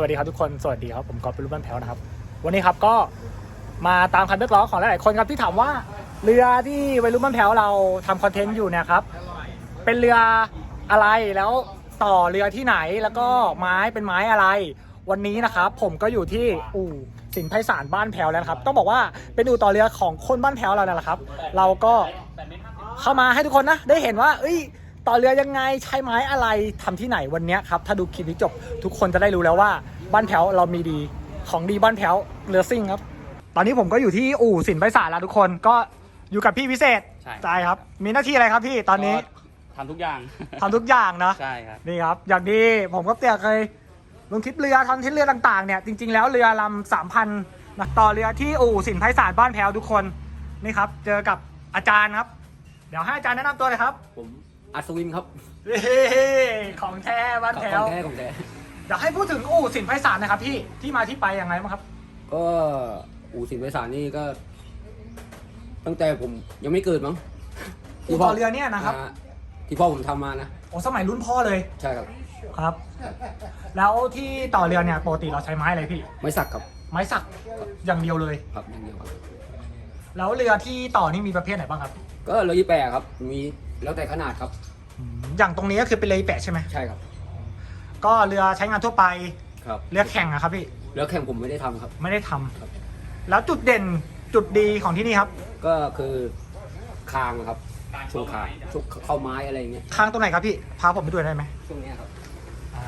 วัสดีครับทุกคนสวัสดีครับผมกอล์ฟเป็นรูปบ้านแพ้วนะครับ วันนี้ครับก็มาตามคำเรียกร้องของหลายๆคนครับที่ถามว่าเรือที่วัยรุ่นบ้านแพ้วเราทำคอนเทนต์อยู่เนี่ยครับ เป็นเรืออะไรแล้วต่อเรือที่ไหนแล้วก็ไม้เป็นไม้อะไร วันนี้นะครับผมก็อยู่ที่อู่สินไพศาลบ้านแพ้วแล้วครับต้องบอกว่าเป็นอู่ต่อเรือของคนบ้านแพ้วเราเนี่ยแหละครับ เราก็เข้ามาให้ทุกคนนะได้เห็นว่า เอ้ย ต่อเรือยังไงใช้ไม้อะไรทำที่ไหนวันเนี้ยครับ ถ้าดูคลิปนี้จบทุกคนจะได้รู้แล้วว่าบ้านแพ้วเรามีดีของดีบ้านแพ้วเรือซิ่งครับ ตอนนี้ผมก็อยู่ที่อู่สินไพศาลแล้วทุกคนก็อยู่กับพี่พิเศษใช่ครับ มีหน้าที่อะไรครับพี่ตอนนี้ก็ทำทุกอย่างทำทุกอย่างนะใช่ครับนี่ครับ อย่างดีผมก็เตียเคยลงคลิปเรือทอนที่เรือต่างๆเนี่ยจริงๆแล้วเรือลำสามพันนะต่อเรือที่อู่สินไพศาลบ้านแพ้วทุกคนนี่ครับ เจอกับอาจารย์ครับ เดี๋ยวให้อาจารย์แนะนำตัวเลยครับ ผม อัศวินครับเฮ้ของแท้บ้านแพ้วของแท้ของแท้เดี๋ยวให้พูดถึงอู่สินไพศาลนะครับพี่ที่มาที่ไปยังไงบ้างครับ ก็อู่สินไพศาลนี่ก็ ตั้งแต่ผมยังไม่เกิดมั้งอู่ต่อเรือเนี่ยนะครับาที่พ่อผมทำมานะโอ้สมัยรุ่นพ่อเลยใช่ครับครับ แล้วที่ต่อเรือเนี่ยปกติเราใช้ไม้อะไรพี่ ไม่สักครับ ไม้สักอย่างเดียวเลยครับอย่างเดียวครับแล้วเรือที่ต่อนี่มีประเภทไหนบ้างครับ ก็เลยยี่แปะครับ มี แล้วแต่ขนาดครับ อืมอย่างตรงนี้ก็คือเป็นเลยแปะใช่ไหมใช่ครับก็เรือใช้งานทั่วไปครับเรือแข่งอะครับพี่แล้วแข่งผมไม่ได้ทำครับ ไม่ได้ทำครับ แล้วจุดเด่นจุดดีของที่นี่ครับก็คือคางครับช่วงคางช่วงเข้าไม้อะไรอย่างเงี้ยคางตรงไหนครับพี่พาผมไปดูได้ไหมช่วงเนี้ยครับอ่า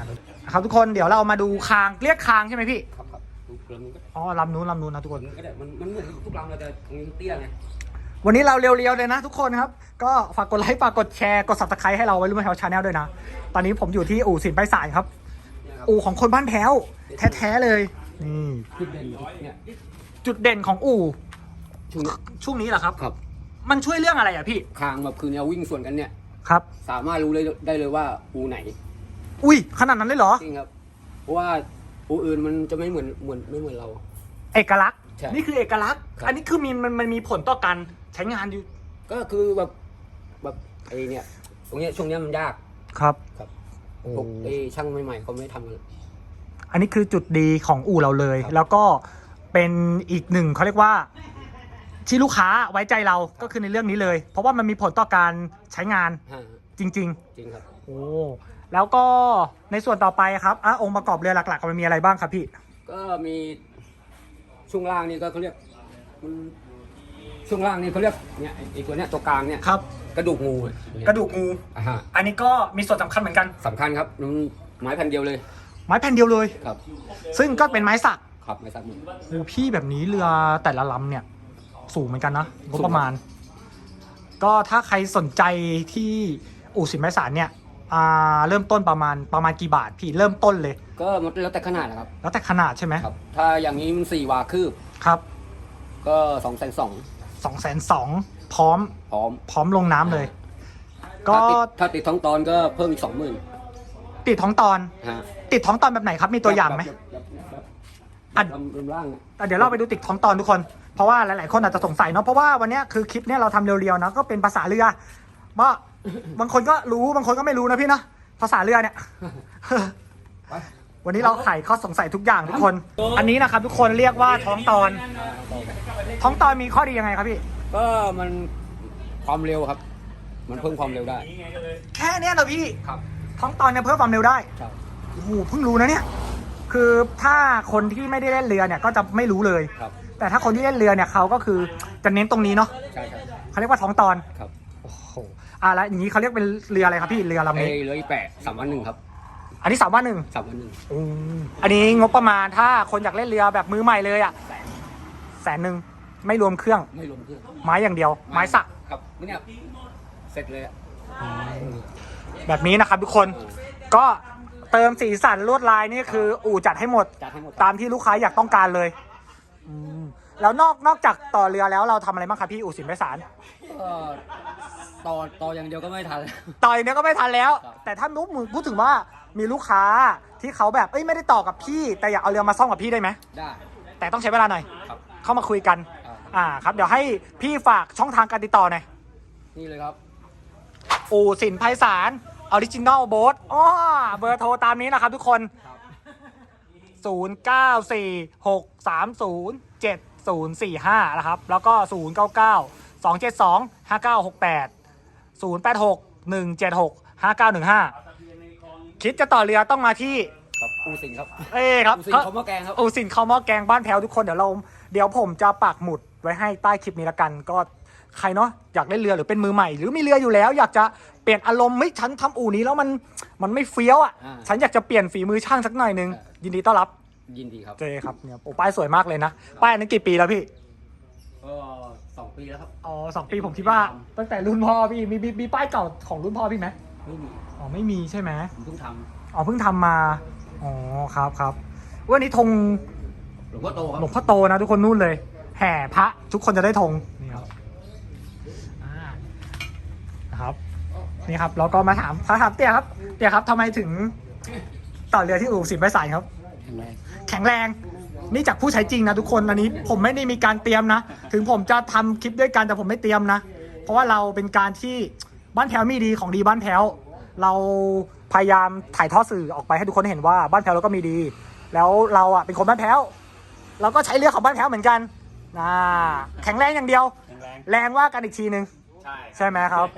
ครับทุกคนเดี๋ยวเรามาดูคางเรียกคางใช่ไหมพี่ครับครับดูเกลือมันก็อ๋อลำนู้นลำนู้นนะทุกคนมันก็ได้มันมันเหมือนทุกลำเลยแต่ตรงนี้มันเตี้ยไง วันนี้เราเรียวๆเลยนะทุกคนครับ ก็ฝากกดไลค์ฝากกดแชร์กด subscribe ให้เราไว้รู้ไหมแถวชาแนลด้วยนะ ตอนนี้ผมอยู่ที่อู่สินไปสายครับเนี่ยครับอู่ของคนบ้านแพ้ว แท้ๆเลยนี่ขึ้นเด่นเนี่ยจุดเด่นของอู่ช่วงนี้ช่วงนี้เหรอครับ ครับ มันช่วยเรื่องอะไรอะพี่คางแบบคือแนววิ่งส่วนกันเนี่ยครับ สามารถรู้เลยได้เลยว่าอูไหน อุ้ยขนาดนั้นเลยเหรอจริงครับเพราะว่าอูอื่นมันจะไม่เหมือนเหมือนไม่เหมือนเรา เอกลักษณ์ใช่นี่คือเอกลักษณ์ครับอันนี้คือมีมันมันมีผลต่อการ ใช้งานอยู่ก็คือแบบแบบไอ้เนี่ยตรงเนี้ยช่วงเนี้ยมันยากครับครับ พวกไอ้ช่างใหม่ๆเขาไม่ทำกัน อันนี้คือจุดดีของอู่เราเลย ครับ แล้วก็เป็นอีกหนึ่งเขาเรียกว่า ที่ลูกค้าไว้ใจเราก็คือในเรื่องนี้เลย เพราะว่ามันมีผลต่อการใช้งานฮะจริง จริงครับ ๆ โอ้แล้วก็ในส่วนต่อไปครับอะองค์ประกอบเรือหลักๆมันมีอะไรบ้างครับพี่ ก็มีช่วงล่างนี่ก็เขาเรียกมัน ช่วงล่างนี่เขาเรียกเนี่ยไอ้ไอ้ตัวเนี้ยตัวกลางเนี่ยครับ กระดูกงูอะกระดูกงู อ่าฮะอันนี้ก็มีส่วนสำคัญเหมือนกัน สำคัญครับมันไม้แผ่นเดียวเลยไม้แผ่นเดียวเลย ครับซึ่งก็เป็นไม้สักครับไม้สักหมดโอ้พี่แบบนี้เรือแต่ละลำเนี่ย สูงเหมือนกันนะงบประมาณ ก็ถ้าใครสนใจที่อู่สินไม้สารเนี่ยอ่าเริ่มต้นประมาณประมาณกี่บาทพี่เริ่มต้นเลย ก็มันแล้วแต่ขนาดนะครับแล้วแต่ขนาดใช่ไหมครับ ถ้าอย่างนี้มันสี่วาคืบ ครับก็สองแสนสอง สองแสนสองพร้อมพร้อมพร้อมลงน้ำเลย ก็ถ้าติดถ้าติดท้องตอนก็เพิ่มอีกสองหมื่นติดท้องตอน ฮะติดท้องตอนแบบไหนครับ มีตัวอย่างไหมแบบแบบแบบอะลำลำล่างอะอะเดี๋ยวเราไปดูติดท้องตอนทุกคน เพราะว่าหลาย ๆ คนอาจจะสงสัยเนาะเพราะว่าวันเนี้ยคือคลิปเนี้ยเราทำเรียวๆนะก็เป็นภาษาเรือว่าบางคนก็รู้บางคนก็ไม่รู้นะพี่นะภาษาเรือเนี่ยไปวันนี้เราไขข้อสงสัยทุกอย่างทุกคน อันนี้นะครับทุกคนเรียกว่าท้องตอน ท้องตอนมีข้อดียังไงครับพี่ ก็มันความเร็วครับ มันเพิ่มความเร็วได้ แค่เนี้ยเหรอพี่ ครับ ท้องตอนเนี่ยเพิ่มความเร็วได้ครับโอ้โหเพิ่งรู้นะเนี่ย คือถ้าคนที่ไม่ได้เล่นเรือเนี่ยก็จะไม่รู้เลย ครับแต่ถ้าคนที่เล่นเรือเนี่ยเขาก็คือจะเน้นตรงนี้เนาะใช่ครับเขาเรียกว่าท้องตอน ครับโอ้โหอะแล้วอย่างนี้เขาเรียกเป็นเรืออะไรครับพี่เรือลำไอ้นี้เหลืออีกแปดสามวันหนึ่งครับอันนี้สามว่าหนึ่งสามวันหนึ่งอืมอันนี้งบประมาณถ้าคนอยากเล่นเรือแบบมือใหม่เลยอะแสนหนึ่ง ไม่รวมเครื่อง ไม่รวมเครื่องไม้อย่างเดียว ไม้สัก ครับเนี่ยเสร็จเลยอะแบบนี้นะครับทุกคนก็เติมสีสันลวดลายนี่คือ อู่จัดให้หมด จัดให้หมดตามที่ลูกค้าอยากต้องการเลยอืมแล้วนอกนอกจากต่อเรือแล้วเราทำอะไรบ้างครับพี่อู่สินไพศาลก็ต่อต่ออย่างเดียวก็ไม่ทัน ต่ออย่างเนี้ยก็ไม่ทันแล้ว ครับ แต่ถ้านุ๊กมึงพูดถึงว่ามีลูกค้าที่เขาแบบเอ้ยไม่ได้ต่อกับพี่ แต่อยากเอาเรือมาซ่อมกับพี่ได้ไหมได้แต่ต้องใช้เวลาหน่อย ครับ เข้ามาคุยกัน อ่าอ่าครับเดี๋ยวให้พี่ฝากช่องทางการติดต่อหน่อยนี่เลยครับ อู่สินไพศาลออริจินอลโบ๊ทอ๋อเบอร์โทรตามนี้นะครับทุกคน ครับ 0 9 4 6 3 0 7 0 4 5 นะครับ แล้วก็ 0 9 9 2 7 2 5 9 6 8 0 8 6 1 7 6 5 9 1 5 คิดจะต่อเรือต้องมาที่ ครับอูสิงครับ เอ้ครับอูสิงเขามาแกงครับ อูสินข้าวหม้อแกงบ้านแพ้วทุกคนเดี๋ยวเรา เดี๋ยวผมจะปักหมุด ไว้ให้ใต้คลิปนี้ละกันก็ใครเนาะอยากเล่นเรือหรือเป็นมือใหม่ หรือมีเรืออยู่แล้ว อยากจะเปลี่ยนอารมณ์ไม่ฉันทำอู่นี้แล้วมันมันไม่เฟี้ยวอะอ่า ฉันอยากจะเปลี่ยนฝีมือช่างสักหน่อยนึงยินดีต้อนรับยินดีครับเจครับเนี่ยโอ้ป้ายสวยมากเลยนะป้ายอันนี้กี่ปีแล้วพี่ก็สองปีแล้วครับ อ๋อสองปีผมคิดว่า ตั้งแต่รุ่นพ่อพี่มีมีมีป้ายเก่าของรุ่นพ่อพี่ไหมไม่มีอ๋อไม่มีใช่ไหม ผมเพิ่งทอ๋อเพิ่งทำมา อ๋อครับครับวันนี้ธงำหลวงพ่อโตครัหลวบงพ่อโตนะทุกคนนู่นเลย แห่พระทุกคนจะได้ธงนี่ครับอ่านะครับนี่ครับเราก็มาถามพระถามเตี้ยครับเตี้ยครับทำไมถึงต่อเรือที่อู่สิบไม้สายครับ แข็งแรงแข็งแรง นี่จากผู้ใช้จริงนะทุกคนอันนี้ผมไม่ได้มีการเตรียมนะ ถึงผมจะทำคลิปด้วยกันแต่ผมไม่เตรียมนะ เพราะว่าเราเป็นการที่บ้านแพ้วมีดีของดีบ้านแพ้ว เราพยายามถ่ายทอดสื่อออกไปให้ทุกคนเห็นว่าบ้านแพ้วเราก็มีดี แล้วเราอะเป็นคนบ้านแพ้ว เราก็ใช้เรือของบ้านแพ้วเหมือนกัน นะแข็งแรงอย่างเดียว แข็งแรงแรงว่ากันอีกทีหนึ่งใช่ใช่ไหมครับ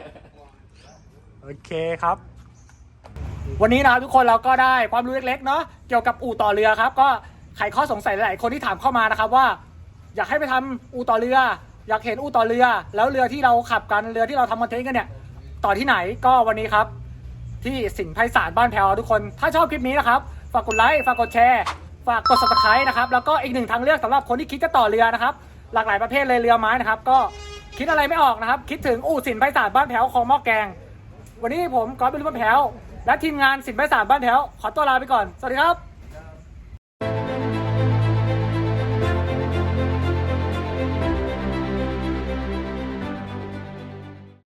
โอเคครับ วันนี้นะครับทุกคนเราก็ได้ความรู้เล็กๆเนาะเกี่ยวกับอู่ต่อเรือครับ ก็ไขข้อสงสัยหลายๆคนที่ถามเข้ามานะครับว่า อยากให้ไปทำอู่ต่อเรือ อยากเห็นอู่ต่อเรือ แล้วเรือที่เราขับกันเรือที่เราทำคอนเทนต์กันเนี่ยต่อที่ไหนก็วันนี้ครับ ที่สินไพศาลบ้านแพรวทุกคน ถ้าชอบคลิปนี้นะครับ ฝากกดไลค์ ฝากกดแชร์ ฝากกด subscribe นะครับ แล้วก็อีกหนึ่งทางเลือกสำหรับคนที่คิดจะต่อเรือนะครับ หลากหลายประเภทเลยเรือไม้นะครับ ก็คิดอะไรไม่ออกนะครับ คิดถึงอู่สินไพศาลบ้านแถวคลองหม้อแกง วันนี้ผมก๊อฟเป็นรุ่นบ้านแถวและทีมงานสินไพศาลบ้านแถวขอตัวลาไปก่อน สวัสดีครับ